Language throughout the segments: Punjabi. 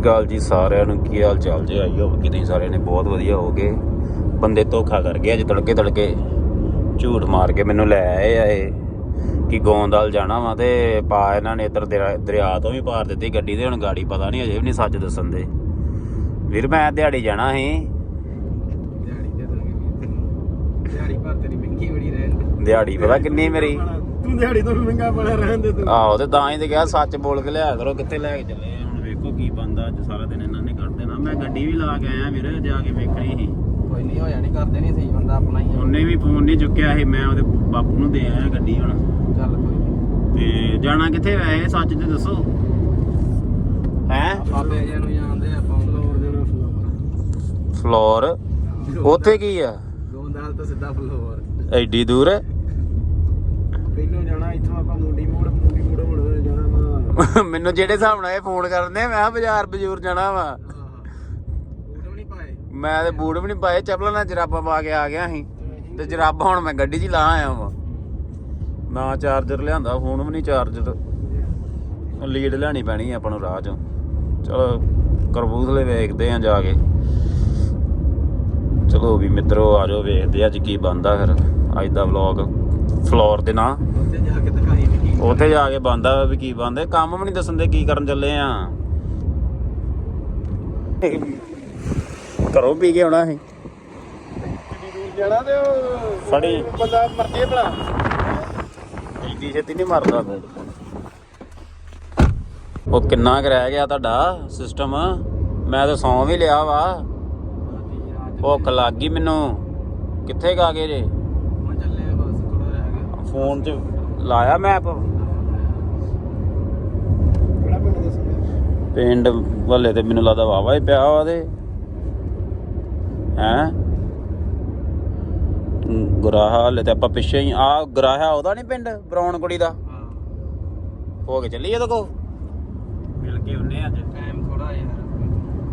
ਅਕਾਲ ਜੀ ਸਾਰਿਆਂ ਨੂੰ ਕੀ ਹਾਲ ਚਾਲ ਜੀ? ਆਈ ਹੋਵੇ ਕਿ ਤੁਸੀਂ ਸਾਰਿਆਂ ਨੇ ਬਹੁਤ ਵਧੀਆ ਹੋਗੇ ਬੰਦੇ ਧੋਖਾ ਕਰ ਗਏ ਅੱਜ ਤੜਕੇ ਤੜਕੇ ਝੂਠ ਮਾਰ ਕੇ ਮੈਨੂੰ ਲੈ ਆਏ ਆ ਇਹ। ਕਿ ਗੋਂਦਲ ਜਾਣਾ ਵਾ ਤੇ ਪਾ ਇਹਨਾਂ ਨੇ ਇੱਧਰ ਦਰਿਆ ਤੋਂ ਵੀ ਪਾਰ ਦਿੱਤੀ ਗੱਡੀ ਤੇ ਹੁਣ ਗਾੜੀ ਪਤਾ ਨਹੀਂ ਅਜੇ ਵੀ ਨਹੀਂ ਸੱਚ ਦੱਸਣ ਦੇ। ਵੀਰ ਮੈਂ ਦਿਹਾੜੀ ਜਾਣਾ ਸੀ। ਦਿਹਾੜੀ ਪਰ ਤੇਰੀ ਮਹਿੰਗੀ ਬੜੀ ਰਹਿਣ ਪਤਾ ਕਿੰਨੀ ਮੇਰੀ? ਤੂੰ ਦਿਹਾੜੀ ਤੋਂ ਵੀ ਮਹਿੰਗਾ ਬੜਾ ਰਹਿਣ ਦੇ ਤੂੰ। ਆਹੋ ਤੇ ਤਾਂ ਹੀ ਤੇ ਕਿਹਾ ਸੱਚ ਬੋਲ ਕੇ ਲਿਆ ਕਰੋ ਕਿੱਥੇ ਲੈ ਕੇ ਚੱਲੇ ਹੁਣ ਵੇਖੋ ਕੀ ਬੰਦਾ ਅੱਜ ਸਾਰਾ ਦਿਨ ਇਹਨਾਂ ਨੇ ਕੱਢ ਦੇਣਾ। ਮੈਂ ਗੱਡੀ ਵੀ ਲਾ ਕੇ ਆਇਆ ਵੀਰ ਜਾ ਕੇ ਵੇਖਣੀ ਸੀ। ਕੋਈ ਨਹੀਂ ਹੋ ਜਾਣੀ ਕਰਦੇ ਨਹੀਂ ਸਹੀ ਬੰਦਾ ਆਪਣਾ ਹੀ ਆ। ਉਹਨੇ ਵੀ ਫੋਨ ਨਹੀਂ ਚੁੱਕਿਆ ਸੀ ਮੈਂ ਉਹਦੇ ਬਾਪੂ ਨੂੰ ਦੇ ਆਇਆ ਗੱਡੀ ਹੁਣ। ਚੱਲ ਕੋਈ ਨਹੀਂ ਤੇ ਜਾਣਾ ਕਿੱਥੇ ਵੈਸੇ ਸੱਚ ਤੇ ਦੱਸੋ? ਹੈ? ਬਾਬੇ ਜੀ ਨੂੰ ਜਾਣਦੇ ਆਪਾਂ ਫਲੋਰ ਜਾਣਾ ਫਲੋਰ ਫਲੋਰ ਉੱਥੇ ਕੀ ਆ? ਗੋਂਦਾਲ ਤੋਂ ਸਿੱਧਾ ਫਲੋਰ ਐਡੀ ਦੂਰ? ਪਹਿਲੋਂ ਜਾਣਾ ਇੱਥੋਂ ਆਪਾਂ ਮੁੰਡੀ ਮੋੜ ਮੁੰਡੀ ਮੋੜ ਮੁੜ ਮੈਨੂੰ ਜਿਹੜੇ ਹਿਸਾਬ ਨਾਲ ਇਹ ਫੋਨ ਕਰਦੇ ਮੈਂ ਕਿਹਾ ਬਾਜ਼ਾਰ ਬਜੂਰ ਜਾਣਾ ਵਾ। ਮੈਂ ਤੇ ਬੂਟ ਵੀ ਨਹੀਂ ਪਾਏ ਚੱਪਲਾਂ ਨਾਲ ਜਰਾਬਾਂ ਪਾ ਕੇ ਆ ਗਿਆ ਸੀ। ਤੇ ਜਰਾਬਾਂ ਹੁਣ ਮੈਂ ਗੱਡੀ 'ਚ ਹੀ ਲਾ ਆਇਆ ਵਾਂ। ਨਾ ਚਾਰਜਰ ਲਿਆਂਦਾ ਫੋਨ ਵੀ ਨਹੀਂ ਚਾਰਜਰ ਲੀਡ ਲੈਣੀ ਪੈਣੀ ਆ ਆਪਾਂ ਨੂੰ ਰਾਹ 'ਚੋਂ। ਚਲੋ ਕਰਬੂਥਲੇ ਵੇਖਦੇ ਆ ਜਾ ਕੇ। ਚਲੋ ਵੀ ਮਿੱਤਰੋ ਆ ਜਾਓ ਵੇਖਦੇ ਆ ਅੱਜ ਕੀ ਬੰਦਾ ਫਿਰ। ਅੱਜ ਦਾ ਵਲੌਗ ਫਲੋਰ ਦੇ ਨਾਂ। ਉੱਥੇ ਜਾ ਕੇ ਦਿਖਾਈ ਵੀ ਕੀ ਉੱਥੇ ਜਾ ਕੇ ਬੰਦਾ ਵੀ ਕੀ ਬੰਦੇ ਕੰਮ ਵੀ ਨਹੀਂ ਦੱਸਣ ਦੇ ਕੀ ਕਰਨ ਚੱਲੇ ਆ। ਘਰੋਂ ਪੀ ਕੇ ਆਉਣਾ ਸੀ ਜਾਣਾ ਤੇ ਉਹ ਫੜੀ ਬੰਦਾ ਮਰ ਜੇ ਭਲਾ ਇੰਨੀ ਛੇਤੀ ਨਹੀਂ ਮਰਦਾ ਕੋਈ ਉਹ ਕਿੰਨਾ ਕੁ ਰਹਿ ਗਿਆ ਤੁਹਾਡਾ ਸਿਸਟਮ ਮੈਂ ਤਾਂ ਸੌਂ ਵੀ ਲਿਆ ਵਾ। ਭੁੱਖ ਲੱਗ ਗਈ ਮੈਨੂੰ। ਕਿੱਥੇ ਗਾ ਗਏ ਜੇ? ਫੋਨ 'ਚ ਲਾਇਆ ਮੈਪ ਪਿੰਡ ਵੱਲੇ ਤੇ ਮੈਨੂੰ ਲੱਗਦਾ ਵਾਵਾ ਹੀ ਪਿਆ ਵਾ ਤੇ ਹੈ? ਗੁਰਾਹਾ ਹਲੇ ਤੇ ਆਪਾਂ ਪਿੱਛੇ ਹੀ ਆ ਗੁਰਾਹਾ ਉਹਦਾ ਨਹੀਂ ਪਿੰਡ ਬਰਾਉਨ ਕੁੜੀ ਦਾ? ਹਾਂ। ਕੇ ਚੱਲੀਏ ਉਹਦੇ ਕੋ ਮਿਲ ਕੇ ਉਹਨੇ ਅੱਜ। ਟਾਈਮ ਥੋੜਾ ਯਾਰ।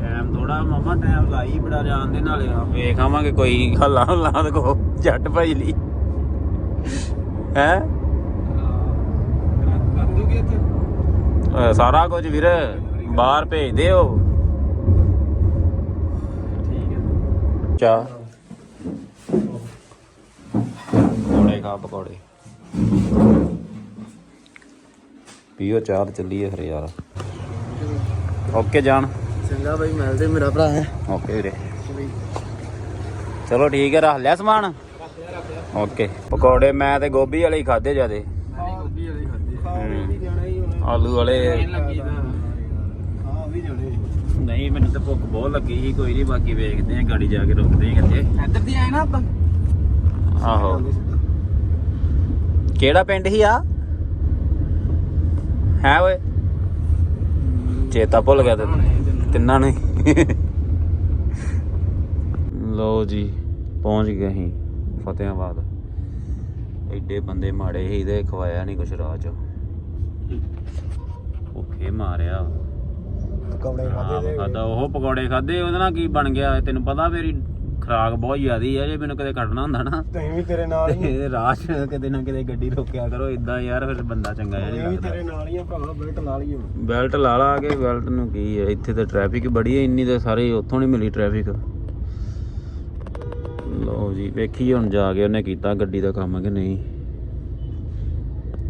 ਟਾਈਮ ਥੋੜਾ ਮਾਮਾ ਟਾਈਮ ਲਾਈ ਬੜਾ ਜਾਣ ਦੇ ਨਾਲੇ। ਆ ਵੇਖ ਆਵਾਂਗੇ ਕੋਈ ਹੱਲਾ ਹੱਲਾ ਉਹਦੇ ਕੋ ਜੱਟ ਭਾਈ ਲਈ। ਹੈ? ਇੱਥੇ? ਸਾਰਾ ਕੁਝ ਵੀਰ ਬਾਹਰ ਭੇਜਦੇ ਹੋ। ਠੀਕ ਹੈ। ਚਾ। ਪਕੌੜੇ ਖਾ ਪਕੌੜੇ। ਪੀਓ ਚਾਹ ਤੇ ਚੱਲੀਏ ਫਿਰ ਯਾਰ। ਓਕੇ ਜਾਣ ਚੰਗਾ ਬਾਈ ਮਿਲਦੇ ਮੇਰਾ ਭਰਾ ਹੈ। ਓਕੇ ਵੀਰੇ। ਚਲੋ ਠੀਕ ਹੈ ਰੱਖ ਲਿਆ ਸਮਾਨ। ਓਕੇ। ਪਕੌੜੇ ਮੈਂ ਤੇ ਗੋਭੀ ਵਾਲੇ ਹੀ ਖਾਦੇ ਜਿਆਦੇ। ਗੋਭੀ ਵਾਲੀ ਆਲੂ ਵਾਲੇ। ਨਹੀਂ ਮੈਨੂੰ ਤਾਂ ਭੁੱਖ ਬਹੁਤ ਲੱਗੀ ਸੀ ਕੋਈ ਨਹੀਂ ਬਾਕੀ ਵੇਖਦੇ ਆਂ ਗਾੜੀ ਜਾ ਕੇ ਰੁਕਦੇ ਆਂ ਕਿੱਥੇ ਇੱਧਰ ਦੀ ਆਏ ਨਾ ਆਪਾਂ? ਆਹੋ। ਕਿਹੜਾ ਪਿੰਡ ਹੀ ਆ? ਹੈ ਓਏ? ਚੇਤਾ ਭੁੱਲ ਗਿਆ ਤੇ ਤਿੰਨਾਂ ਨੇ ਲਓ ਜੀ ਪਹੁੰਚ ਗਏ ਅਸੀਂ ਫਤਿਆਬਾਦ ਐਡੇ ਬੰਦੇ ਮਾੜੇ ਸੀ ਤੇ ਖਵਾਇਆ ਨਹੀਂ ਕੁਛ ਰਾਹ ਚ। ਭੁੱਖੇ ਮਾਰਿਆ। ਪਕੌੜੇ ਆਪ ਖਾਦਾ ਉਹ ਪਕੌੜੇ ਖਾਦੇ ਉਹਦੇ ਨਾਲ ਕੀ ਬਣ ਗਿਆ? ਤੈਨੂੰ ਪਤਾ ਮੇਰੀ ਖਰਾਕ ਬਹੁਤ ਜ਼ਿਆਦੀ ਹੈ ਜੇ ਮੈਨੂੰ ਕਦੇ ਕੱਢਣਾ ਹੁੰਦਾ ਨਾ। ਤੈਂ ਵੀ ਤੇਰੇ ਨਾਲ ਹੀ 'ਚ ਕਿਤੇ ਨਾ ਕਿਤੇ ਗੱਡੀ ਰੋਕਿਆ ਕਰੋ ਇਦਾਂ ਯਾਰ ਫਿਰ ਬੰਦਾ ਚੰਗਾ ਨਹੀਂ ਲੱਗਦਾ। ਤੇਰੇ ਨਾਲ ਹੀ ਆ ਭਰਾ ਬੈਲਟ ਲਾ ਲਈ ਹੁਣ। ਬੈਲਟ ਲਾ ਲਾ ਕੇ ਬੈਲਟ ਨੂੰ ਕੀ ਹੈ ਇੱਥੇ ਤਾਂ ਟ੍ਰੈਫਿਕ ਬੜੀ ਹੈ ਇੰਨੀ ਤੇ ਸਾਰੇ ਉੱਥੋਂ ਨਹੀਂ ਮਿਲੀ ਟ੍ਰੈਫਿਕ ਲਓ ਜੀ ਵੇਖੀਏ ਹੁਣ ਜਾ ਕੇ ਉਹਨੇ ਕੀਤਾ ਗੱਡੀ ਦਾ ਕੰਮ ਕਿ ਨਹੀਂ।